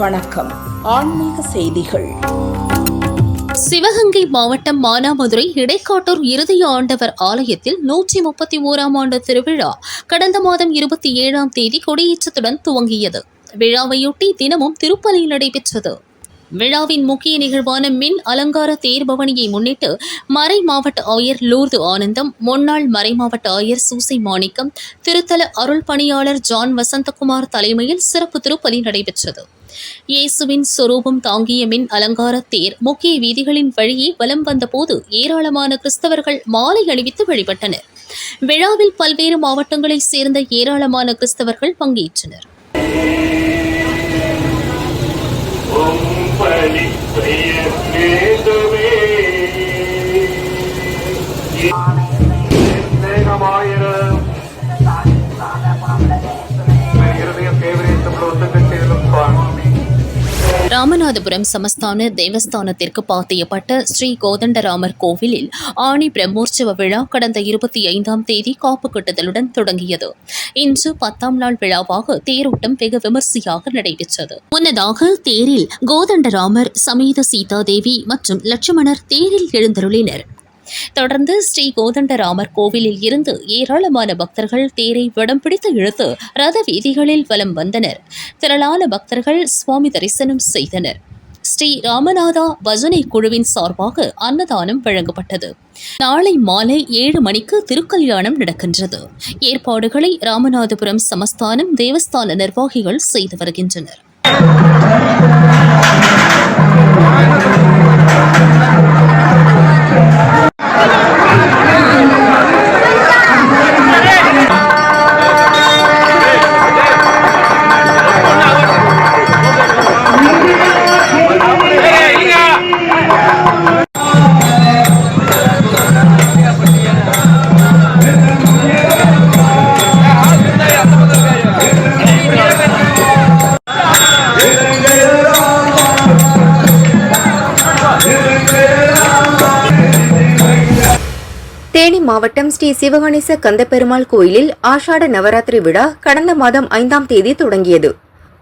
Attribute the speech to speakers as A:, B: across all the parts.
A: வணக்கம். ஆன்மீக செய்திகள்.
B: சிவகங்கை மாவட்டம் மானாமதுரை இடைக்காட்டூர் இறுதிய ஆண்டவர் ஆலயத்தில் நூற்றி முப்பத்தி ஓராம் ஆண்டு திருவிழா கடந்த மாதம் இருபத்தி ஏழாம் தேதி கொடியேற்றத்துடன் துவங்கியது. விழாவையொட்டி தினமும் திருப்பலி நடைபெற்றது. விழாவின் முக்கிய நிகழ்வான மின் அலங்கார தேர்பவனியை முன்னிட்டு மறை மாவட்ட ஆயர் லூர்து ஆனந்தம் முன்னாள் மறை மாவட்ட ஆயர் சூசை மாணிக்கம் திருத்தல அருள் பணியாளர் ஜான் வசந்தகுமார் தலைமையில் சிறப்பு திருப்பலி நடைபெற்றது. இயேசுவின் சொரூபம் தாங்கிய மின் அலங்கார தேர் முக்கிய வீதிகளின் வழியே வலம் வந்தபோது ஏராளமான கிறிஸ்தவர்கள் மாலை அணிவித்து வழிபட்டனர். விழாவில் பல்வேறு மாவட்டங்களைச் சேர்ந்த ஏராளமான கிறிஸ்தவர்கள் பங்கேற்றனர்.
C: பலி
B: ராமநாதபுரம் சமஸ்தான தேவஸ்தானத்திற்கு பாத்தியப்பட்ட ஸ்ரீ கோதண்டராமர் கோவிலில் ஆணி பிரம்மோற்சவ விழா கடந்த இருபத்தி ஐந்தாம் தேதி காப்பு கட்டுதலுடன் தொடங்கியது. இன்று பத்தாம் நாள் விழாவாக தேரோட்டம் வெகு விமர்சையாக நடைபெற்றது. முன்னதாக தேரில் கோதண்டராமர் சமேத சீதாதேவி மற்றும் லட்சுமணர் தேரில் எழுந்தருளினர். தொடர்ந்து ஸ்ரீ கோதண்டராமர் கோவிலில் இருந்து ஏராளமான பக்தர்கள் தேரை வடம் பிடித்து இழுத்து ரத வீதிகளில் வலம் வந்தனர். திரளான பக்தர்கள் சுவாமி தரிசனம் செய்தனர். ஸ்ரீ ராமநாதா பஜனை குழுவின் சார்பாக அன்னதானம் வழங்கப்பட்டது. நாளை மாலை ஏழு மணிக்கு திருக்கல்யாணம் நடக்கின்றது. ஏற்பாடுகளை ராமநாதபுரம் சமஸ்தானம் தேவஸ்தான நிர்வாகிகள் செய்து வருகின்றனர்.
D: தேனி மாவட்டம் ஸ்ரீ சிவகணேச கந்தபெருமாள் கோயிலில் ஆஷாட நவராத்திரி விழா கடந்த மாதம் ஐந்தாம் தேதி தொடங்கியது.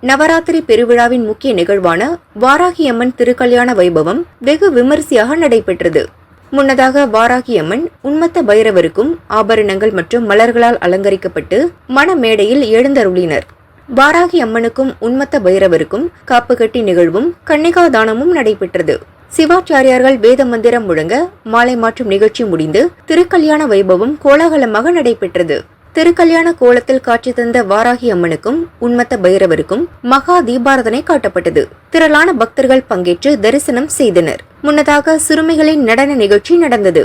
D: நவராத்திரி பெருவிழாவின் முக்கிய நிகழ்வான வாராகியம்மன் திருக்கல்யாண வைபவம் வெகு விமரிசையாக நடைபெற்றது. முன்னதாக வாராகியம்மன் உன்மத்த பைரவருக்கும் ஆபரணங்கள் மற்றும் மலர்களால் அலங்கரிக்கப்பட்டு மணமேடையில் எழுந்தருளினர். வாராகி அம்மனுக்கும் உன்மத்த பைரவருக்கும் காப்பு கட்டி நிகழ்வும் கன்னிகாதானமும் நடைபெற்றது. சிவாச்சாரியார்கள் வேத மந்திரம் முழங்க மாலை மாற்றும் நிகழ்ச்சி முடிந்து திருக்கல்யாண வைபவம் கோலாகலமாக நடைபெற்றது. திருக்கல்யாண கோலத்தில் காட்சி தந்த வாராகி அம்மனுக்கும் உன்மத்த பைரவருக்கும் மகா தீபாரதனை காட்டப்பட்டது. திரளான பக்தர்கள் பங்கேற்று தரிசனம் செய்தனர். முன்னதாக சிறுமிகளின் நடன நிகழ்ச்சி நடந்தது.